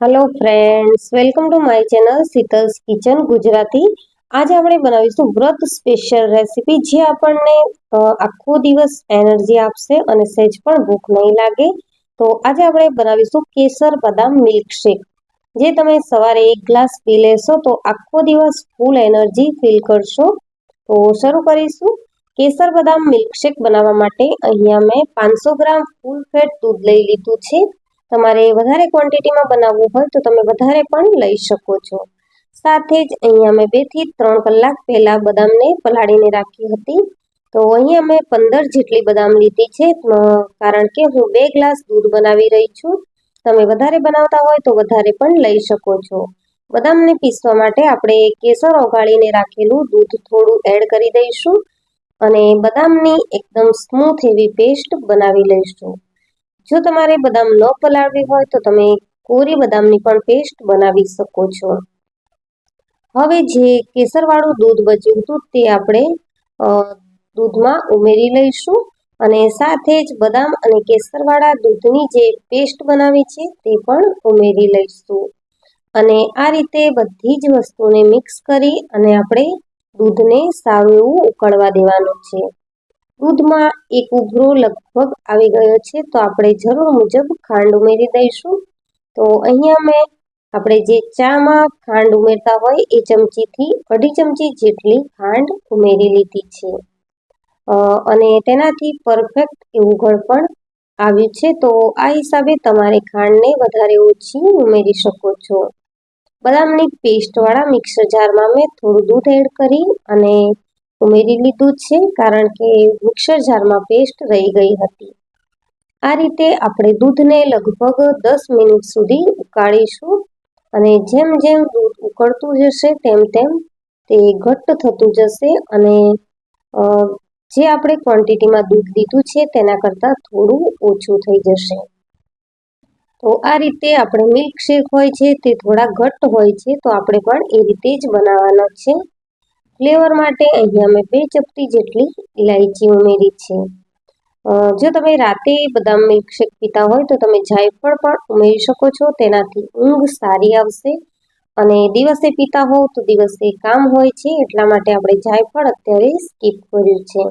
Hello friends welcome to my channel Sheetal's kitchen Gujarati આજે આપણે બનાવીશું વ્રત સ્પેશિયલ રેસીપી જે આપણને આખો દિવસ એનર્જી આપશે અને સહેજ પણ ભૂખ નહીં લાગે. તો આજે આપણે બનાવીશું કેસર બદામ મિલ્કશેક જે તમે સવારે એક ગ્લાસ પી લેશો તો આખો દિવસ ફૂલ એનર્જી ફીલ કરશો. તો શરૂ કરીશું. કેસર બદામ મિલ્કશેક બનાવવા માટે અહીંયા મેં પાંચસો ગ્રામ ફૂલ ફેટ દૂધ લઈ લીધું છે. તમારે વધારે ક્વોન્ટિટીમાં બનાવવું હોય તો તમે વધારે પણ લઈ શકો છો. સાથે જ અહીંયા મેં બેથી ત્રણ કલાક પહેલા બદામને પલાળીને રાખી હતી. તો અહીંયા મેં પંદર જેટલી બદામ લીધી છે કારણ કે હું બે ગ્લાસ દૂધ બનાવી રહી છું. તમે વધારે બનાવતા હોય તો વધારે પણ લઈ શકો છો. બદામને પીસવા માટે આપણે કેસર ઓગાળીને રાખેલું દૂધ થોડું એડ કરી દઈશું અને બદામની એકદમ સ્મૂથ એવી પેસ્ટ બનાવી લઈશું. જો તમારે બદામ ન પલાળવી હોય તો તમે કોરી બદામની પણ પેસ્ટ બનાવી શકો છો. હવે જે કેસરવાળું દૂધ બચ્યું હતું તે આપણે દૂધમાં ઉમેરી લઈશું અને સાથે જ બદામ અને કેસરવાળા દૂધની જે પેસ્ટ બનાવી છે તે પણ ઉમેરી લઈશું. અને આ રીતે બધી જ વસ્તુને મિક્સ કરી અને આપણે દૂધને સારું એવું ઉકળવા દેવાનું છે. દૂધમાં એક ઉઘરો લગભગ આવી ગયો છે, તો આપણે જરૂર મુજબ ખાંડ ઉમેરી દઈશું. તો અહીંયા મેં આપણે જે ચામાં ખાંડ ઉમેરતા હોય એ ચમચીથી અઢી ચમચી જેટલી ખાંડ ઉમેરી લીધી છે. અને તેનાથી પરફેક્ટ એવું ગળપણ આવ્યું છે, તો આ હિસાબે તમારે ખાંડને વધારે ઓછી ઉમેરી શકો છો. બદામની પેસ્ટવાળા મિક્સર જારમાં મેં થોડું દૂધ એડ કરી અને ઉમેરી લીધું છે કારણ કે મિક્સર પેસ્ટ રહી ગઈ હતી. આ રીતે આપણે દૂધને લગભગ દસ મિનિટ સુધી ઉકાળીશું અને જેમ જેમ દૂધ ઉકળતું જશે તેમ તેમ તે ઘટ્ટ થતું જશે અને જે આપણે ક્વોન્ટિટીમાં દૂધ લીધું છે તેના કરતાં થોડું ઓછું થઈ જશે. તો આ રીતે આપણે મિલ્કશેક હોય છે તે થોડા ઘટ્ટ હોય છે તો આપણે પણ એ રીતે જ બનાવવાના છે. ફ્લેવર માટે અહીંયા મેં બે ચપટી જેટલી ઇલાયચી ઉમેરી છે. જો તમે રાતે બદામ મિલ્કશેક પીતા હોય તો તમે જાયફળ પણ ઉમેરી શકો છો. તેનાથી ઊંઘ સારી આવશે અને દિવસે પીતા હોવ તો દિવસે કામ હોય છે. એટલા માટે આપણે જાયફળ અત્યારે સ્કીપ કર્યું છે.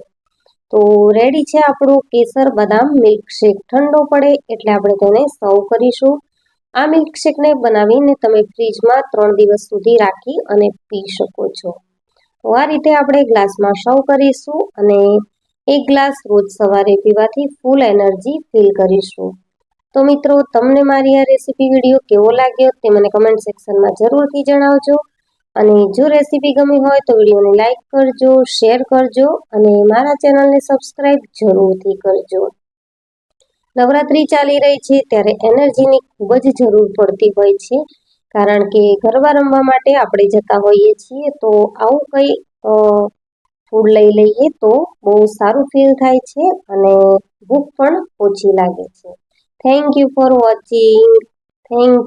તો રેડી છે આપણું કેસર બદામ મિલ્કશેક. ઠંડો પડે એટલે આપણે તેને સર્વ કરીશું. આ મિલ્કશેકને બનાવીને તમે ફ્રીજમાં ત્રણ દિવસ સુધી રાખી અને પી શકો છો. તો આ રીતે આપણે ગ્લાસમાં સર્વ કરીશું અને એક ગ્લાસ રોજ સવારે પીવાથી ફૂલ એનર્જી ફીલ કરીશું. તો મિત્રો, તમને મારી આ રેસીપી વીડિયો કેવો લાગ્યો તે મને કમેન્ટ સેક્શનમાં જરૂરથી જણાવજો. અને જો રેસીપી ગમી હોય તો વિડીયોને લાઇક કરજો, શેર કરજો અને મારા ચેનલને સબસ્ક્રાઈબ જરૂરથી કરજો. નવરાત્રી ચાલી રહી છે ત્યારે એનર્જીની ખૂબ જ જરૂર પડતી હોય છે. કારણ કે ગરબા રમવા માટે આપણે જતા હોઈએ છીએ, તો આવું કંઈ ફૂડ લઈ લઈએ તો બહુ સારું ફીલ થાય છે અને ભૂખ પણ ઓછી લાગે છે. Thank you for watching thank you